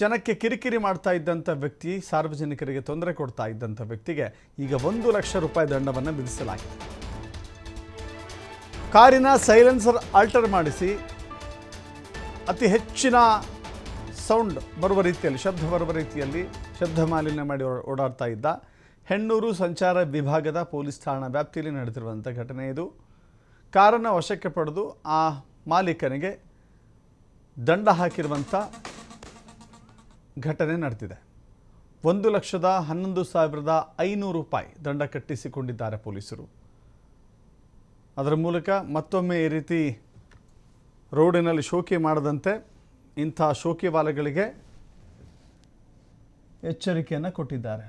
ಜನಕ್ಕೆ ಕಿರಿಕಿರಿ ಮಾಡ್ತಾ ಇದ್ದಂಥ ವ್ಯಕ್ತಿ, ಸಾರ್ವಜನಿಕರಿಗೆ ತೊಂದರೆ ಕೊಡ್ತಾ ಇದ್ದಂಥ ವ್ಯಕ್ತಿಗೆ ಈಗ ಒಂದು ಲಕ್ಷ ರೂಪಾಯಿ ದಂಡವನ್ನು ವಿಧಿಸಲಾಗಿದೆ. ಕಾರಿನ ಸೈಲೆನ್ಸರ್ ಆಲ್ಟರ್ ಮಾಡಿಸಿ, ಅತಿ ಹೆಚ್ಚಿನ ಸೌಂಡ್ ಬರುವ ರೀತಿಯಲ್ಲಿ, ಶಬ್ದ ಬರುವ ರೀತಿಯಲ್ಲಿ ಶಬ್ದ ಮಾಲಿನ್ಯ ಮಾಡಿ ಓಡಾಡ್ತಾ ಇದ್ದ ಹೆಣ್ಣೂರು ಸಂಚಾರ ವಿಭಾಗದ ಪೊಲೀಸ್ ಠಾಣಾ ವ್ಯಾಪ್ತಿಯಲ್ಲಿ ನಡೆದಿರುವಂಥ ಘಟನೆ ಇದು. ಕಾರನ್ನು ವಶಕ್ಕೆ ಪಡೆದು ಆ ಮಾಲೀಕನಿಗೆ ದಂಡ ಹಾಕಿರುವಂಥ ಘಟನೆ ನಡೆದಿದೆ. ಒಂದು ಲಕ್ಷದ ಹನ್ನೊಂದು ಸಾವಿರದ ಐನೂರು ರೂಪಾಯಿ ದಂಡ ಕಟ್ಟಿಸಿಕೊಂಡಿದ್ದಾರೆ ಪೊಲೀಸರು. ಅದರ ಮೂಲಕ ಮತ್ತೊಮ್ಮೆ ಈ ರೀತಿ ರೋಡಿನಲ್ಲಿ ಶೋಕಿ ಮಾಡದಂತೆ ಇಂಥ ಶೋಕಿವಾಲಗಳಿಗೆ ಎಚ್ಚರಿಕೆಯನ್ನು ಕೊಟ್ಟಿದ್ದಾರೆ.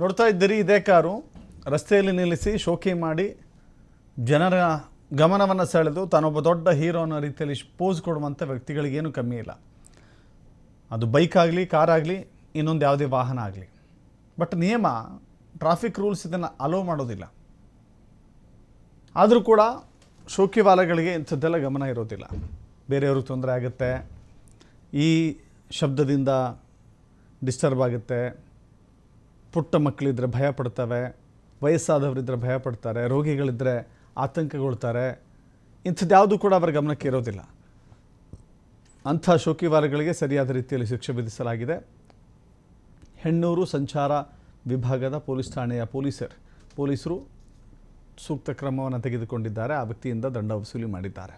ನೋಡ್ತಾ ಇದ್ದೀರಿ, ಇದೇ ಕಾರು. ರಸ್ತೆಯಲ್ಲಿ ನಿಲ್ಲಿಸಿ ಶೋಕಿ ಮಾಡಿ ಜನರ ಗಮನವನ್ನು ಸೆಳೆದು ತಾನೊಬ್ಬ ದೊಡ್ಡ ಹೀರೋ ಅನ್ನೋ ರೀತಿಯಲ್ಲಿ ಪೋಸ್ ಕೊಡುವಂಥ ವ್ಯಕ್ತಿಗಳಿಗೇನು ಕಮ್ಮಿ ಇಲ್ಲ. ಅದು ಬೈಕ್ ಆಗಲಿ ಕಾರ್ ಆಗಲಿ, ಇನ್ನೊಂದು ಯಾವುದೇ ವಾಹನ ಆಗಲಿ. ಬಟ್ ನಿಯಮ ಟ್ರಾಫಿಕ್ ರೂಲ್ಸ್ ಇದನ್ನು ಅಲೋ ಮಾಡೋದಿಲ್ಲ. ಆದರೂ ಕೂಡ ಶೋಕಿವಾಲಗಳಿಗೆ ಇಂಥದ್ದೆಲ್ಲ ಗಮನ ಇರೋದಿಲ್ಲ. ಬೇರೆಯವ್ರಿಗೆ ತೊಂದರೆ ಆಗುತ್ತೆ. ಈ ಶಬ್ದದಿಂದ ಡಿಸ್ಟರ್ಬ್ ಆಗುತ್ತೆ. ಪುಟ್ಟ ಮಕ್ಕಳಿದ್ದರೆ ಭಯ ಪಡ್ತವೆ ವಯಸ್ಸಾದವರಿದ್ದರೆ ಭಯ ಪಡ್ತಾರೆ ರೋಗಿಗಳಿದ್ದರೆ ಆತಂಕಗೊಳ್ತಾರೆ, ಇಂಥದ್ದು ಯಾವುದೂ ಕೂಡ ಅವರ ಗಮನಕ್ಕೆ ಇರೋದಿಲ್ಲ. ಅಂಥ ಶೋಕಿವಾರಗಳಿಗೆ ಸರಿಯಾದ ರೀತಿಯಲ್ಲಿ ಶಿಕ್ಷೆ ವಿಧಿಸಲಾಗಿದೆ. ಹೆಣ್ಣೂರು ಸಂಚಾರ ವಿಭಾಗದ ಪೊಲೀಸ್ ಠಾಣೆಯ ಪೊಲೀಸರು ಪೊಲೀಸರು ಸೂಕ್ತ ಕ್ರಮವನ್ನು ತೆಗೆದುಕೊಂಡಿದ್ದಾರೆ. ಆ ವ್ಯಕ್ತಿಯಿಂದ ದಂಡ ವಸೂಲಿ ಮಾಡಿದ್ದಾರೆ.